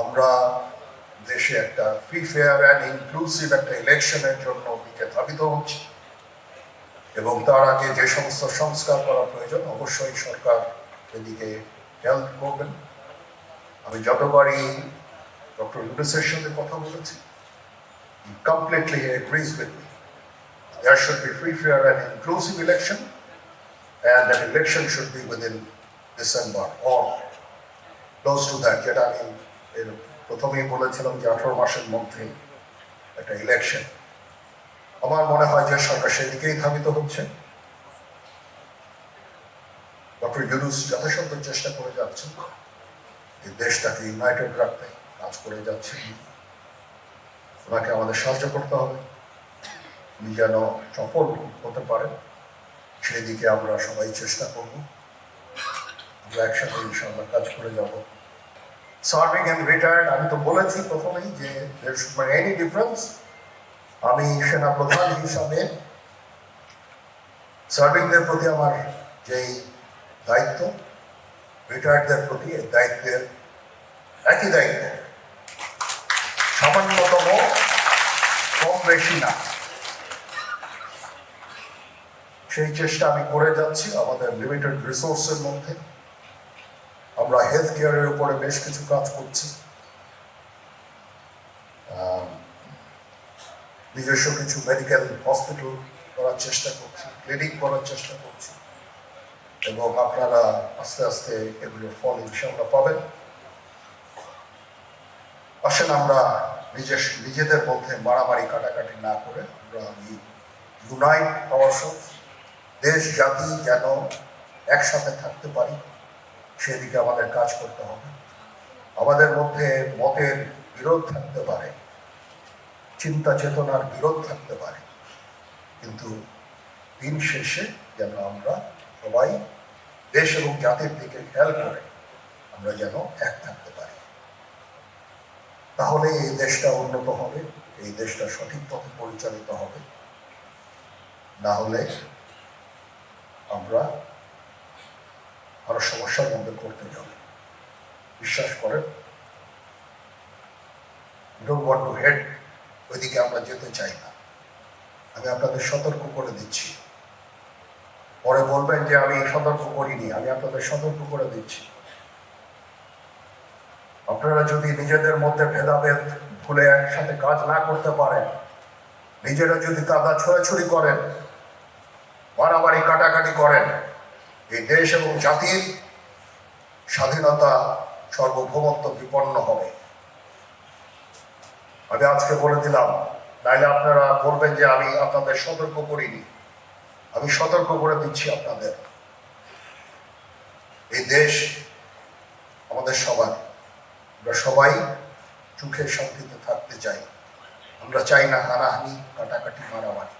আমরা দেশে একটা ফ্রি ফেয়ার অ্যান্ড ইনক্লুসিভ একটা ইলেকশনের জন্য দিকে ধাবিত হচ্ছি এবং তার আগে যে সমস্ত সংস্কার করা প্রয়োজন অবশ্যই সরকার এদিকে হেল্প করবেন আমি যতবারই ডক্টর ইউনুসের সাথে কথা বলেছি completely agrees with be free, fair, and inclusive election, and that election should be within December or close to that. যেটা আমি এর প্রথমেই বলেছিলাম যে আঠারো মাসের মধ্যে একটা ইলেকশন আমার মনে হয় যে সরকার সেদিকেই ধাবিত হচ্ছে। ডক্টর ইউনুস যথাসাধ্য চেষ্টা করে যাচ্ছেন এই দেশটাকে ইউনাইটেড রাখতে, কাজ করে যাচ্ছে ওনাকে আমাদের সাহায্য করতে হবে। উনি যেন সফল হতে পারেন, সেদিকে আমরা সবাই চেষ্টা করব। আমরা একসাথে ইনশাআল্লাহ কাজ করে যাব। সার্ভিং অ্যান্ড রিটায়ার্ড আমি তো বলেছি প্রথমেই যে এনি ডিফারেন্স আমি সেনা প্রধান হিসাবে সার্ভিংদের প্রতি আমার যেই দায়িত্ব রিটায়ার্ডদের প্রতি দায়িত্বের একই দায়িত্ব। সামান্যতম কম বেশি না। সেই চেষ্টা আমি করে যাচ্ছি আমাদের লিমিটেড রিসোর্সের মধ্যে। আমরা হেলথ কেয়ারের উপরে বেশ কিছু কাজ করছি। নিজস্ব কিছু মেডিকেল হসপিটাল করার চেষ্টা করছি ক্লিনিক করার চেষ্টা করছি এবং আপনারা আস্তে আস্তে এগুলোর ফল ইনশাল্লাহ পাবেন। আসেন আমরা নিজের, নিজেদের মধ্যে মারামারি কাটাকাটি না করে আমরা ইউনাইট আওয়ারসেলস দেশ জাতি যেন একসাথে থাকতে পারি। সেদিকে আমাদের কাজ করতে হবে। আমাদের মধ্যে মতের বিরোধ থাকতে পারে, চিন্তা চেতনার বিরোধ থাকতে পারে, কিন্তু দিন শেষে যেন আমরা সবাই দেশ এবং জাতির দিকে খেয়াল করে আমরা যেন এক থাকতে পারি। তাহলে এই দেশটা উন্নত হবে, এই দেশটা সঠিক পথে পরিচালিত হবে। না হলে আমরা আরও সমস্যার মধ্যে করতে যাব। বিশ্বাস করেন ডোন্ট ওয়ান্ট টু হেড ওইদিকে আমরা যেতে চাই না। আমি আপনাদের সতর্ক করে দিচ্ছি। পরে বলবেন যে আমি সতর্ক করিনি, আমি আপনাদের সতর্ক করে দিচ্ছি। আপনারা যদি নিজেদের মধ্যে ভেদাভেদ ভুলে একসাথে কাজ না করতে পারেন, নিজেরা যদি কাদা ছোড়াছুড়ি করেন, বাড়াবাড়ি কাটাকাটি করেন এই দেশ এবং জাতির স্বাধীনতা সর্বভৌমত্ব বিপন্ন হবে। আমি আজকে বলে দিলাম, নাইলে আপনারা বলবেন যে আমি আপনাদের সতর্ক করিনি। আমি সতর্ক করে দিচ্ছি আপনাদের। এই দেশ আমাদের সবার। আমরা সবাই সুখে শান্তিতে থাকতে চাই। আমরা চাই না হানাহানি, কাটাকাটি, মারামারি।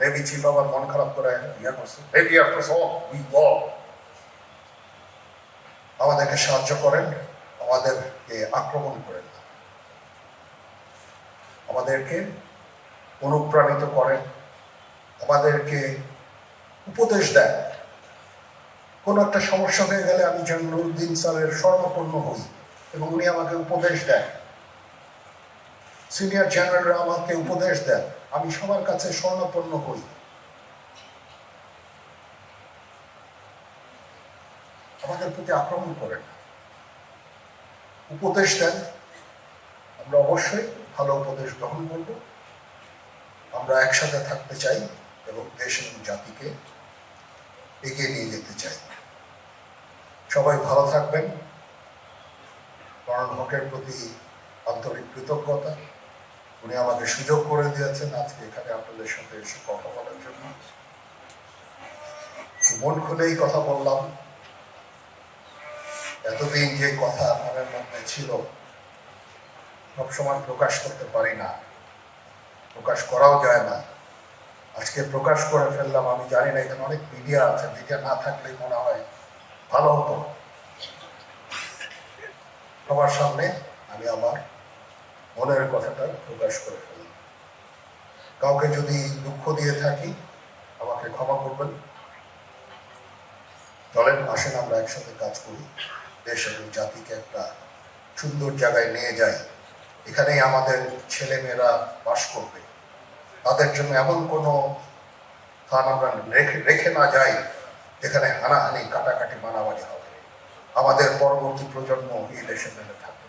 navy chief আবার মন খারাপ করে ইয়া করছে উই অল আমাদেরকে সাহায্য করেন, আমাদেরকে আক্রমণ করেন। আমাদেরকে অনুপ্রাণিত করেন, আমাদেরকে উপদেশ দেন। কোনো একটা সমস্যা হয়ে গেলে আমি যেন নুরুদ্দিন স্যারের স্বর্ণপূর্ণ হই এবং উনি আমাকে উপদেশ দেন। সিনিয়র জেনারেলরা আমাকে উপদেশ দেন। আমি সবার কাছে স্বর্ণপন্ন হই আমাদের প্রতি আক্রমণ করেন। উপদেশ দেন। আমরা অবশ্যই ভালো উপদেশ গ্রহণ করব। আমরা একসাথে থাকতে চাই এবং দেশ এবং জাতিকে এগিয়ে নিয়ে যেতে চাই। সবাই ভালো থাকবেন। করণ হকের প্রতি আন্তরিক কৃতজ্ঞতা। উনি আমাকে সুযোগ করে দিয়েছেন। আজকে এখানে আপনাদের সাথে এসে কথা বলার জন্য। মন খুলেই কথা বললাম। এতদিন যে কথা মনের মধ্যে ছিল, সবসময় প্রকাশ করতে পারি না। প্রকাশ করাও যায় না। আজকে প্রকাশ করে ফেললাম, আমি জানি না, এখানে অনেক মিডিয়া আছে, মিডিয়া না থাকলে মনে হয় ভালো হতো। সবার সামনে আমি আমার মনের কথাটা প্রকাশ করে ফেললাম কাউকে যদি দুঃখ দিয়ে থাকি, আমাকে ক্ষমা করবেন। চলেন, আসেন, আমরা একসাথে কাজ করি। দেশ এবং জাতিকে একটা সুন্দর জায়গায় নিয়ে যাই। এখানেই আমাদের ছেলে মেয়েরা বাস করবে। তাদের জন্য এমন কোনো স্থান আমরা রেখে না যাই, যেখানে হানাহানি, কাটাকাটি, মারামারি হবে। আমাদের পরবর্তী প্রজন্ম এই দেশে থাকবে।